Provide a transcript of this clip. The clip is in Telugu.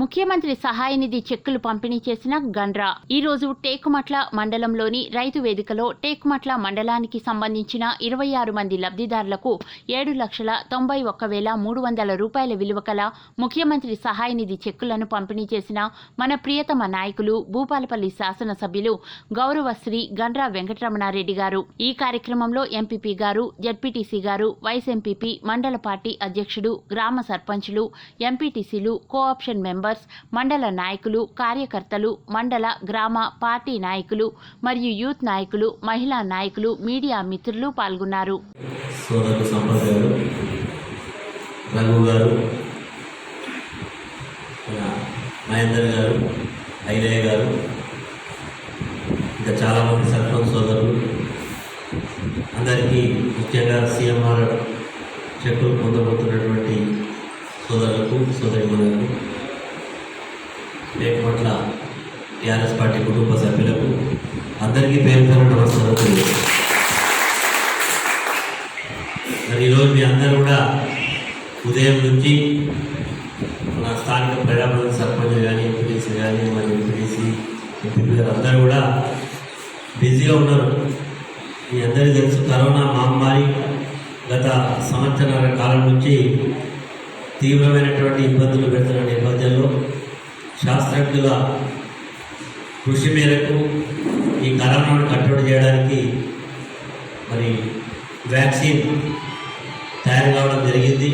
ముఖ్యమంత్రి సహాయ నిధి చెక్కులు పంపిణీ చేసిన గండ్రా. ఈ రోజు టేకుమట్ల మండలంలోని రైతు వేదికలో టేకుమట్ల మండలానికి సంబంధించిన ఇరవై ఆరు మంది లబ్ధిదారులకు ఏడు లక్షల తొంభై ఒక్క వేల మూడు వందల రూపాయల విలువ కల ముఖ్యమంత్రి సహాయ నిధి చెక్కులను పంపిణీ చేసిన మన ప్రియతమ నాయకులు భూపాలపల్లి శాసనసభ్యులు గౌరవశ్రీ గండ్రా వెంకటరమణారెడ్డి గారు. ఈ కార్యక్రమంలో ఎంపీపీ గారు జడ్పీటీసీ గారు వైస్ ఎంపీపీ మండల పార్టీ అధ్యక్షుడు గ్రామ సర్పంచులు ఎంపీటీసీలు కోఆప్షన్ మెంబర్స్ మండల నాయకులు కార్యకర్తలు మండల గ్రామ పార్టీ నాయకులు మరియు యూత్ నాయకులు మహిళా నాయకులు మీడియా మిత్రులు పాల్గొన్నారు. మహేందర్ గారు ఐలయ్య గారు ఇంకా చాలామంది సర్పంచ్ సోదరులు అందరికీ ముఖ్యంగా సీఎంఆర్ చెట్టు రేపట్ల టీఆర్ఎస్ పార్టీ కుటుంబ సభ్యులకు అందరికీ పేరు పేరు నమస్కారం మరి ఈరోజు మీ అందరూ కూడా ఉదయం నుంచి మన స్థానిక ప్రజాప్రతినిధి సర్పంచ్ కానీ ఎంపీటీసీ కానీ మరి ఎంపీటీసీ ఎంపీ గారు అందరూ కూడా బిజీగా ఉన్నారు. మీ అందరికీ తెలుసు కరోనా మహమ్మారి గత సంవత్సరాల కాలం నుంచి తీవ్రమైనటువంటి ఇబ్బందులు పెడుతున్న నేపథ్యంలో శాస్త్రజ్ఞుల కృషి మేరకు ఈ కరోనాను కంట్రోల్ చేయడానికి మరి వ్యాక్సిన్ తయారు కావడం జరిగింది.